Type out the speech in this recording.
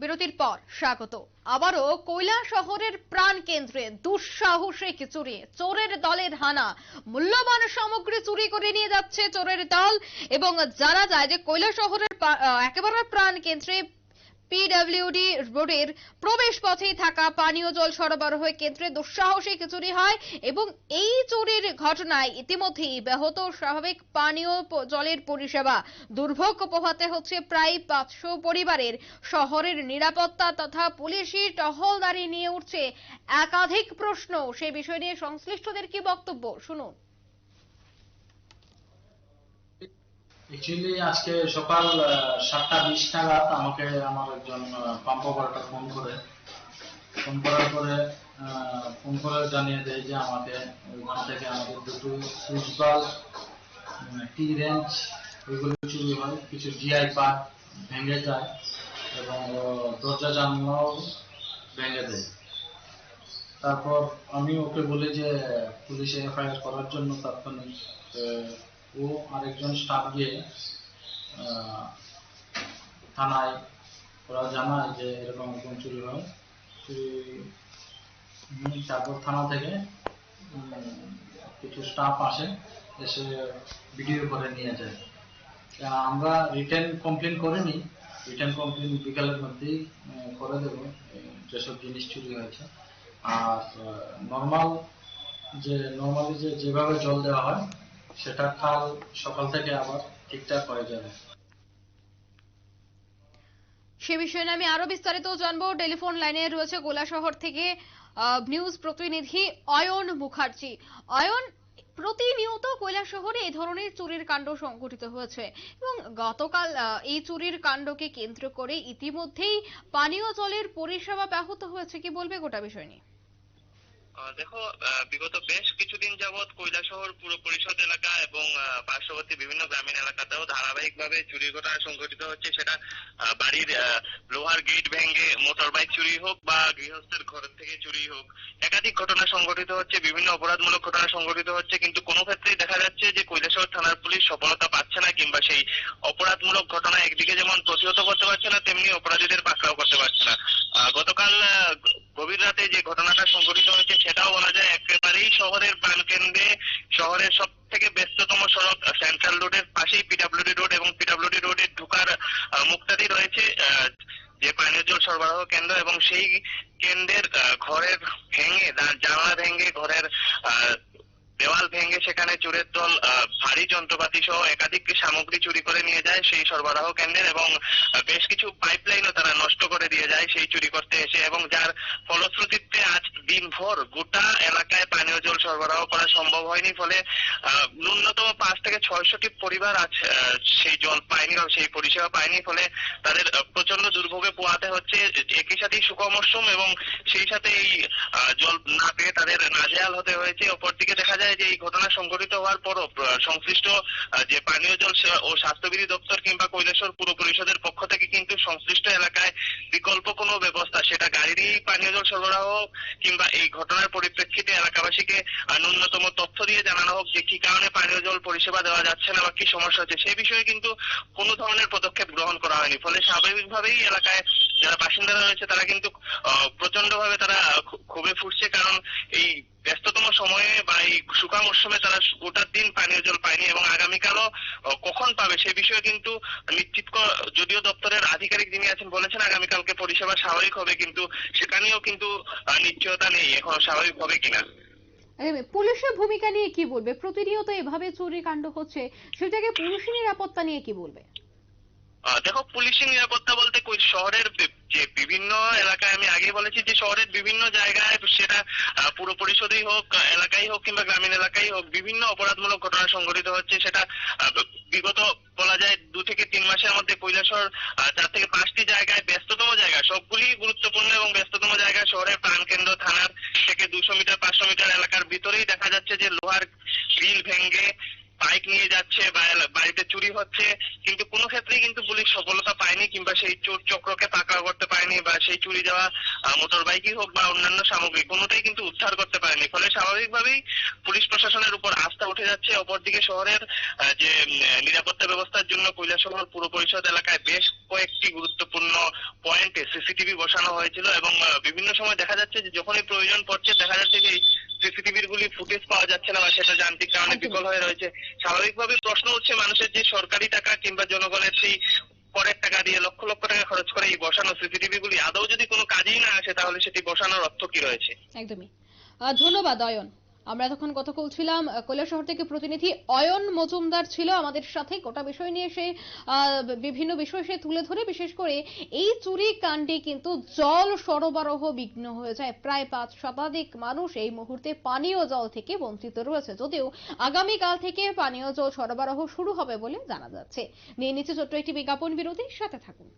বিরতির পর স্বাগত। আবারও কৈলা শহরের প্রাণ কেন্দ্রে দুঃসাহসিক চুরি, চোরের দলের হানা, মূল্যবান সামগ্রী চুরি করে নিয়ে যাচ্ছে চোরের দল এবং জানা যায় যে কৈলা শহরের একেবারে প্রাণ কেন্দ্রে পিডব্লিউডি রোডের প্রবেশ পথেই থাকা পানীয় জল সরবরাহ কেন্দ্রে দুঃসাহসিক চুরি হয় এবং এই চুরির ঘটনায় ইতিমধ্যেই ব্যাহত স্বাভাবিক পানীয় জলের পরিষেবা। দুর্ভোগ পোহাতে হচ্ছে প্রায় পাঁচশো পরিবারের। শহরের নিরাপত্তা তথা পুলিশি টহলদারি নিয়ে উঠছে একাধিক প্রশ্ন। সে বিষয় নিয়ে সংশ্লিষ্টদের কি বক্তব্য? শুনুন। অ্যাকচুয়ালি আজকে সকাল সাতটা বিশ নাগাদ আমাকে আমার একজন পাম্প অপারেটর ফোন করে। ফোন করার পরে ফোন করে জানিয়ে দেয় যে আমাকে ওইখান থেকে আমাদের দুটো সুইচ বাল্ব টি রেঞ্জ ওইগুলো চুরি হয়। কিছু জিআই পার্ট ভেঙে যায় এবং দরজা জানলাও ভেঙে দেয়। তারপর আমি ওকে বলি যে, পুলিশে এফআইআর করার জন্য তাৎক্ষণিক ও আরেকজন স্টাফ গিয়ে থানায় ওরা জানায় যে এরকম এরকম চুরি হয়। তারপর থানা থেকে কিছু স্টাফ আসে, এসে ভিডিও করে নিয়ে যায়। আমরা রিটার্ন কমপ্লেন করিনি, রিটার্ন কমপ্লেন বিকালের মধ্যেই করে দেবো, যেসব জিনিস চুরি হয়েছে। আর নর্মাল যে নর্মালি যে যেভাবে জল দেওয়া হয় সেটা কাল সকাল থেকে আবার ঠিকঠাক হয়ে যাবে। সে বিষয়ে আমি আরও বিস্তারিত জানব। টেলিফোন লাইনে রয়েছে গোলা শহর থেকে নিউজ প্রতিনিধি অয়ন মুখার্জি। অয়ন, প্রতিনিয়ত কৈলা শহরে এই ধরনের চুরির কাণ্ড সংঘটিত হয়েছে এবং গতকাল এই চুরির কাণ্ডকে কেন্দ্র করে ইতিমধ্যেই পানীয় জলের পরিষেবা ব্যাহত হয়েছে। কি বলবে গোটা বিষয় নিয়ে? দেখো বিগত বেশ কিছুদিন যাবৎ কৈলাসহর পুর পরিষদ এলাকা এবং পার্শ্ববর্তী বিভিন্ন গ্রামীণ এলাকাতেও ধারাবাহিকভাবে চুরির ঘটনা সংঘটিত হচ্ছে। সেটা বাড়ির লোহার গেট ভেঙে মোটর বাইক চুরি হোক বা গৃহস্থের ঘর থেকে চুরি হোক, একাধিক ঘটনা সংঘটিত হচ্ছে, বিভিন্ন অপরাধমূলক ঘটনা সংঘটিত হচ্ছে। কিন্তু কোনো ক্ষেত্রেই দেখা যাচ্ছে যে কৈলাসহর থানার পুলিশ সফলতা পাচ্ছে না কিংবা সেই অপরাধমূলক ঘটনা একদিকে যেমন প্রতিহত করতে পারছে না, তেমনি অপরাধীদের পাকড়াও করতে পারছে না। গতকাল গভীর রাতে যে ঘটনাটা সংঘটিত হয়েছে, সেটাও বলা যায় একেবারেই শহরের প্রাণকেন্দ্রে, শহরের সব থেকে ব্যস্ততম সড়ক সেন্ট্রাল রোডের পাশেই পিডাব্লিউডি রোড এবং পিডাব্লিউডি রোডের ঢুকার মুক্তাদি রয়েছে যে পানীয় জল সরবরাহ কেন্দ্র এবং সেই কেন্দ্রের ঘরের ভেঙে জানলা ভেঙে ঘরের দেওয়াল ভেঙে সেখানে চোরের দল ভারী যন্ত্রপাতি সহ একাধিক সামগ্রী চুরি করে নিয়ে যায় সেই সরবরাহ কেন্দ্রের এবং বেশ কিছু পাইপলাইনও তারা নষ্ট করে দিয়ে যায় সেই চুরি করতে এসে এবং যার ফলশ্রুতিতে আজ দিনভর গোটা এলাকায় পানীয় জল সরবরাহ করা সম্ভব হয়নি, ফলে ন্যূনতম পাঁচ থেকে ছয়শটি পরিবার আজ সেই জল পায়নি বা সেই পরিষেবা পায়নি, ফলে তাদের প্রচণ্ড দুর্ভোগে পোয়াতে হচ্ছে। একই সাথেই শুকো মরশুম এবং সেই সাথে এই জল না পেয়ে তাদের নাজেহাল হতে হয়েছে। অপরদিকে দেখা যায় যে এই ঘটনা সংঘটিত হওয়ার পরও সংশ্লিষ্ট যে পানীয় জল ও স্বাস্থ্যবিধি দপ্তর কিংবা কৈলাসর পুর পরিষদের পক্ষ থেকে কিন্তু সংশ্লিষ্ট এলাকায় বিকল্প কোনো ব্যবস্থা, সেটা গাড়িরই পানীয় জল সরবরাহ হোক কিংবা এই ঘটনার পরিপ্রেক্ষিতে এলাকাবাসীকে ন্যূনতম তথ্য দিয়ে জানানো হোক যে কি কারণে পানীয় জল পরিষেবা দেওয়া যাচ্ছে না বা কি সমস্যা হচ্ছে, সেই বিষয়ে কিন্তু কোনো ধরনের পদক্ষেপ গ্রহণ করা হয়নি। ফলে স্বাভাবিকভাবেই এলাকায় যারা বাসিন্দারা রয়েছে, তারা কিন্তু প্রচণ্ড ভাবে তারা ক্ষোভে ফুটছে কারণ এই সময়ে বা এই শুকা মরশুমে তারা গোটা দিন পানীয় জল পায়নি এবং আগামীকালও কখন পাবে সে বিষয়ে কিন্তু নিশ্চিত যদিও দপ্তরের আধিকারিক যিনি আছেন বলেছেন আগামীকালকে পরিষেবা স্বাভাবিক হবে কিন্তু সেখানেও কিন্তু নিশ্চয়তা নেই এখন স্বাভাবিক হবে কিনা। পুলিশের ভূমিকা নিয়ে কি বলবে? প্রতিনিয়ত এভাবে চুরি কাণ্ড হচ্ছে সেটাকে পুলিশি নিরাপত্তা নিয়ে কি বলবে? দেখো পুলিশের নিরাপত্তা বলতে শহরের যে বিভিন্ন এলাকায় আমি আগে বলেছি যে শহরের বিভিন্ন জায়গায় সেটা পুর পরিষদেই হোক এলাকাই হোক কিংবা গ্রামীণ এলাকাই হোক, বিভিন্ন অপরাধমূলক ঘটনা সংঘটিত হচ্ছে। সেটা বিগত বলা যায় দু থেকে তিন মাসের মধ্যে কৈলাসর চার থেকে পাঁচটি জায়গায় ব্যস্ততম জায়গা, সবগুলি গুরুত্বপূর্ণ এবং ব্যস্ততম জায়গা শহরের প্রাণকেন্দ্র থানার থেকে দুশো মিটার, পাঁচশো মিটার এলাকার ভিতরেই দেখা যাচ্ছে যে লোহার গ্রিল ভেঙে বাইক নিয়ে যাচ্ছে বাড়িতে চুরি হচ্ছে। কিন্তু কোনো ক্ষেত্রেই কিন্তু সফলতা পায়নি কিংবা সেই চোর চক্রকে পাকড়াও করতে পারেনি বা সেই চুরি যাওয়া মোটর বাইকই হোক বা অন্যান্য সামগ্রী কোনোটাই কিন্তু উদ্ধার করতে পারেনি। ফলে স্বাভাবিকভাবেই পুলিশ প্রশাসনের উপর আস্থা উঠে যাচ্ছে। অপরদিকে শহরের যে নিরাপত্তা ব্যবস্থার জন্য কৈলাসহর পুর পরিষদ এলাকায় বেশ কয়েকটি গুরুত্বপূর্ণ পয়েন্টে সিসিটিভি বসানো হয়েছিল এবং বিভিন্ন সময় দেখা যাচ্ছে যে যখনই প্রয়োজন পড়ছে দেখা যাচ্ছে যে সিসিটিভির গুলি ফুটেজ পাওয়া যাচ্ছে না বা সেটা যান্ত্রিক কারণে। বিকল হয়ে রয়েছে। স্বাভাবিকভাবে প্রশ্ন হচ্ছে মানুষের যে সরকারি টাকা কিংবা জনগণের সেই পরের টাকা দিয়ে লক্ষ লক্ষ টাকা খরচ করে এই বসানো সিসিটিভি গুলি আদৌ যদি কোনো কাজেই না আসে, তাহলে সেটি বসানোর অর্থ কি রয়েছে? একদমই। ধন্যবাদ, অয়ন। আমরা তখন কথা বলছিলাম কৈলাসহর থেকে প্রতিনিধি অয়ন মজুমদার ছিল আমাদের সাথে। গোটা বিষয় নিয়ে সে বিভিন্ন বিষয় সে তুলে ধরে, বিশেষ করে এই চুরি কাণ্ডে কিন্তু জল সরবরাহ বিঘ্ন হয়ে যায়। প্রায় পাঁচ শতাধিক মানুষ এই মুহূর্তে পানীয় জল থেকে বঞ্চিত রয়েছে। যদিও আগামীকাল থেকে পানীয় জল সরবরাহ শুরু হবে বলে জানা যাচ্ছে। নিয়ে নিচ্ছে ছোট্ট একটি বিজ্ঞাপন বিরতির সাথে থাকুন।